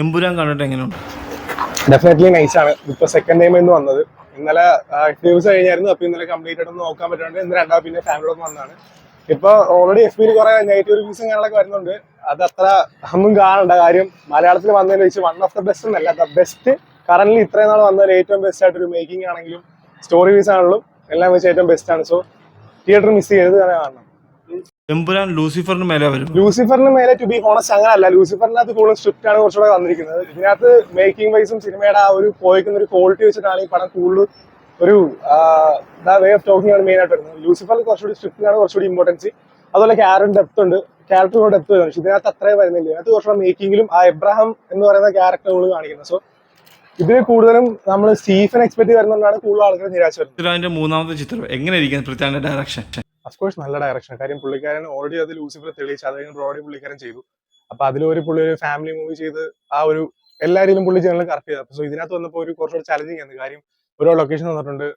എമ്പുരാൻ കണ്ടിട്ട് എങ്ങനെയുണ്ട്? Definitely nice ആണ്. ഇപ്പൊ സെക്കൻഡ് ടൈം എന്ന് വന്നത്. ഇന്നലെ ദിവസം കഴിഞ്ഞായിരുന്നു. അപ്പൊ ഇന്നലെ കംപ്ലീറ്റ് ആയിട്ടൊന്ന് നോക്കാൻ പറ്റുന്നുണ്ട്. ഇന്ന് രണ്ടാമത് പിന്നെ ഫാമിലി വന്നാണ് വന്നതാണ്. ഇപ്പൊ ഓൾറെഡി എഫ് ബിയിൽ കുറെ നെഗറ്റീവ് റിവ്യൂസും കാര്യങ്ങളൊക്കെ വരുന്നുണ്ട്. അത് അത്ര ഒന്നും കാണണ്ട. കാര്യം മലയാളത്തിൽ വന്നതിന് വെച്ച് വൺ ഓഫ് ദ ബെസ്റ്റ് എന്നല്ല ദ ബെസ്റ്റ് കറന്റ് ഇത്രയും നാൾ വന്നതിൽ ഏറ്റവും ബെസ്റ്റ് ആയിട്ട് ഒരു മേക്കിംഗ് ആണെങ്കിലും സ്റ്റോറി വീസ് ആണെങ്കിലും എല്ലാം വെച്ച് ഏറ്റവും ബെസ്റ്റ് ആണ്. സോ തിയേറ്റർ മിസ് ചെയ്യരുത് തന്നെ കാണണം എമ്പുരാൻ ലൂസിഫറിന് മേലെ വരും. ലൂസിഫറിന് മേലെ ടു ബി ഹോണസ്റ്റ് അങ്ങനല്ല. ലൂസിഫറിനകത്ത് കൂടുതൽ സ്ട്രിക്റ്റ് ആണ് കുറച്ചുകൂടെ വന്നിരിക്കുന്നത്. ഇതിനകത്ത് മേക്കിംഗ് വൈസും സിനിമയുടെ ആ ഒരു പോയിക്കുന്ന ഒരു ക്വാളിറ്റി വെച്ചിട്ടാണ് ഈ പടം കൂടുതൽ ഒരു വേ ഓഫ് ടോക്കിംഗ് ആണ് മെയിൻ ആയിട്ട് വരുന്നത്. ലൂസിഫറിൽ കുറച്ചുകൂടി ആണ് കുറച്ചുകൂടി ഇമ്പോർട്ടൻസ് അതുപോലെ ക്യാരക്ടർ ഡെപ്ത് ഉണ്ട്. ക്യാരക്ടർ ഡെപ്ത് വരുന്നുണ്ട് പക്ഷെ ഇതിനകത്ത് അത്രയും വരുന്നില്ല. ഇതിനകത്ത് കുറച്ചുകൂടെ മേക്കിങ്ങിലും ആ എബ്രഹാം എന്ന് പറയുന്ന ക്യാരക്ടറുകൾ കാണിക്കുന്നത്. സോ ഇതിൽ കൂടുതലും നമ്മൾ സ്റ്റീഫൻ എക്സ്പെക്ട് വരുന്നതുകൊണ്ടാണ് കൂടുതൽ ആൾക്കാർ നിരാശ വരുന്നത്. അതിന്റെ മൂന്നാമത്തെ ചിത്രം എങ്ങനെ ഇരിക്കുന്നത് പൃഥ്വിരാജിന്റെ ഡയറക്ഷൻ അഫ്കോഴ്സ് നല്ല ഡയറക്ഷൻ കാര്യം പുള്ളിക്കാരൻ ഓൾറെഡി അത് ലൂസിഫർ തെളിയിച്ചു അത് കഴിഞ്ഞ് ബ്രോഡി പുള്ളിക്കാരൻ ചെയ്തു. അപ്പൊ അതിലൊരു പുള്ളി ഒരു ഫാമിലി മൂവി ചെയ്ത് ആ ഒരു എല്ലാ രീതിയിലും പുള്ളി ജനറൽ കറക്റ്റ് ചെയ്തു. സോ ഇതിനകത്ത് വന്നപ്പോൾ ഒരു കുറച്ചുകൂടി ചലഞ്ചിങ് ആണ് കാര്യം ഓരോ ലൊക്കേഷൻ വന്നിട്ടുണ്ട്.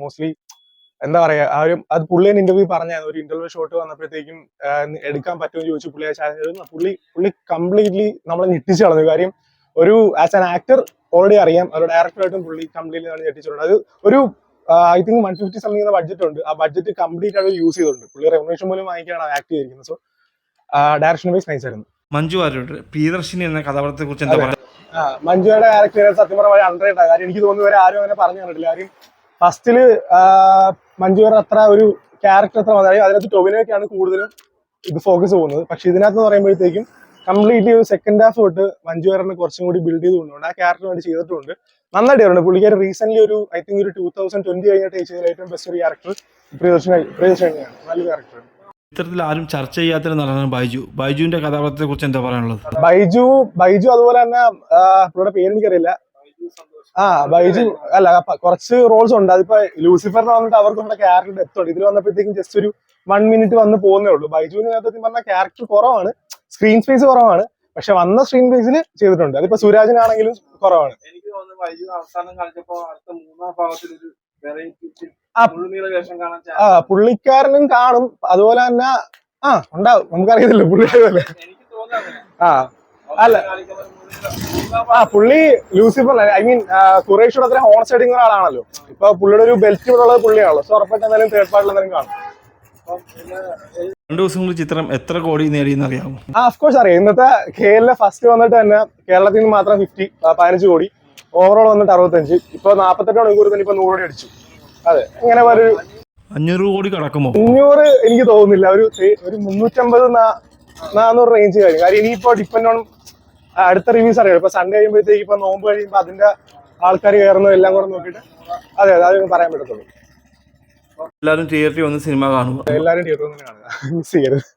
മോസ്റ്റ്ലി എന്താ പറയാ ആ ഒരു അത് പുള്ളി തന്നെ ഇന്റർവ്യൂ പറഞ്ഞായിരുന്നു. ഒരു ഇന്റർവ്യൂ ഷോട്ട് വന്നപ്പോഴത്തേക്കും എടുക്കാൻ പറ്റുമെന്ന് ചോദിച്ചു പുള്ളി ചാലഞ്ച് പുള്ളി പുള്ളി കംപ്ലീറ്റ്ലി നമ്മളെ ഞെട്ടിച്ചു കളഞ്ഞു. കാര്യം ഒരു ആസ് ആൻ ആക്ടർ ഓൾറെഡി അറിയാം. ഒരു ഡയറക്ടറായിട്ടും പുള്ളി കംപ്ലീറ്റ്ലി ഞെട്ടിച്ചിട്ടുണ്ട് അത് ഒരു I think one fifty something budget ഉണ്ട്. ആ ബഡ്ജറ്റ് കംപ്ലീറ്റ് ആയിട്ട് യൂസ് ചെയ്തിട്ടുണ്ട്. പുള്ളി റെവന്യൂഷൻ പോലും വാങ്ങിക്കാണ് ആക്ട് ചെയ്തിരിക്കുന്നത്. സോ ഡയറക്ഷൻ വൈസ് നൈസ് ആയിരുന്നു. മഞ്ജു ആരോട് പ്രിയദർശിനി എന്ന കഥാപാത്രത്തെ കുറിച്ച് എന്താ. പറയുക മഞ്ജുയുടെ ക്യാരക്ടർ സത്യം പറഞ്ഞ അണ്ടറേറ്റ് കാര്യം എനിക്ക് തോന്നുന്നു വരെ ആരും അങ്ങനെ പറഞ്ഞു കണ്ടിട്ടില്ല കാര്യം ഫസ്റ്റിൽ മഞ്ജുവർ അത്ര ഒരു ക്യാരക്ടർ അത്ര മതി. അതിനകത്ത് ടൊവിനോയ്ക്കാണ് കൂടുതലും ഇത് ഫോക്കസ് പോകുന്നത്. പക്ഷെ ഇതിനകത്ത് എന്ന് പറയുമ്പോഴത്തേക്കും കംപ്ലീറ്റ്ലി ഒരു സെക്കൻഡ് ഹാഫ് തൊട്ട് മഞ്ജുവറിനെ കുറച്ചും കൂടി ബിൽഡ് ചെയ്തുകൊണ്ടുണ്ട് ആ ക്യാരക്ടർ വേണ്ടി ചെയ്തിട്ടുണ്ട്. നന്നായിട്ട് ചെയ്തിട്ടുണ്ട് പുള്ളിക്കാരി റീസെന്റ് ഒരു ഐ തിങ്ക് ഒരു ടൂ തൗസൻഡ് ട്വന്റി കഴിഞ്ഞിട്ട് ചെയ്ത ഏറ്റവും ബെസ്റ്റ് ഒരു ക്യാരക്ടർ പ്രിയദർശന പ്രിയദർശനാണ് നല്ല ക്യാരക്ടർ ചിത്രത്തിൽ ആരും ചർച്ച ചെയ്യാത്തൊരു നടനാണ് ബൈജു. ബൈജുവിന്റെ കഥാപാത്രത്തെ കുറിച്ച് എന്താ പറയാനുള്ളത്? ബൈജു ബൈജു അതുപോലെ തന്നെ പുള്ളിയുടെ പേര് എനിക്കറിയില്ല. ആ ബൈജു അല്ല കുറച്ച് റോൾസ് ഉണ്ട്. അതിപ്പോ ലൂസിഫറിന് വന്നിട്ട് അവർക്ക് നമ്മുടെ ക്യാരക്ടർ ഡെപ്ത് ഉണ്ട്. ഇതിൽ വന്നപ്പോഴത്തേക്കും ജസ്റ്റ് ഒരു വൺ മിനിറ്റ് വന്ന് പോകുന്നേ ഉള്ളൂ. ബൈജുവിന് സത്യം പറഞ്ഞ ക്യാരക്ടർ കുറവാണ്. സ്ക്രീൻ സ്പേസ് കുറവാണ്. പക്ഷെ വന്ന സ്ക്രീൻ സ്പേസിൽ ചെയ്തിട്ടുണ്ട്. അതിപ്പോ സുരാജിനാണെങ്കിലും കുറവാണ്. എനിക്ക് തോന്നുന്നു അവസാനം കളിച്ചപ്പോ അടുത്ത മൂന്നാം ഭാഗത്തിൽ ഒരു വെറൈറ്റി ആ. പുള്ളിക്കാരനും കാണും. അതുപോലെ തന്നെ ആ ഉണ്ടാവും. നമുക്കറിയത്തില്ല തോന്നുന്നു ആ. അല്ല. ആ പുള്ളി ലൂസിഫർ ഐ മീൻ കുറേശ്ശൂടെ അത്ര ഹോൺ സൈഡിങ് ഒരാളാണല്ലോ ഇപ്പൊ പുള്ളിയുടെ ഒരു ബെൽറ്റ് ഉള്ളത് പുള്ളിയാണല്ലോ. സോ ഉറപ്പായിട്ട് എന്തായാലും തേർഡ് പാർട്ടിൽ എന്തായാലും കാണും. രണ്ടു ദിവസം കൊണ്ട് ചിത്രം എത്ര കോടി നേടിയെന്ന് അറിയാമോ ആ അഫ്കോഴ്സ് അറിയാം. ഇന്നത്തെ കേരള ഫസ്റ്റ് വന്നിട്ട് തന്നെ കേരളത്തിൽ നിന്ന് മാത്രം ഫിഫ്റ്റി പതിനഞ്ച് കോടി. ഓവറോൾ വന്നിട്ട് അറുപത്തഞ്ച്. ഇപ്പൊ നാപ്പത്തെട്ട് മണിക്കൂർ തന്നെ ഇപ്പൊ നൂറ് കോടി അടിച്ചു. അതെ ഇങ്ങനെ ഒരു അഞ്ഞൂറ് കോടി കടക്കുമോ? അഞ്ഞൂറ് എനിക്ക് തോന്നുന്നില്ല. ഒരു ഒരു മുന്നൂറ്റമ്പത് നാനൂറ് റേഞ്ച് കാര്യം കാര്യം ഇനിയിപ്പോ ഡിപ്പെൻഡ് ഓൺ അടുത്ത റിവ്യൂസ് അറിയാം. ഇപ്പൊ സൺഡേ കഴിയുമ്പോഴത്തേക്ക് ഇപ്പൊ നോമ്പ് കഴിയുമ്പോ അതിന്റെ ആൾക്കാർ കയറുന്നതെല്ലാം കൂടെ നോക്കിയിട്ട് അതെ അതെ അത് പറയാൻ പറ്റത്തുള്ളൂ. എല്ലാവരും തിയേറ്ററിൽ വന്ന് സിനിമ കാണുക. എല്ലാവരും തിയേറ്ററിൽ വന്ന് കാണുക. മിസ് ചെയ്യരുത്.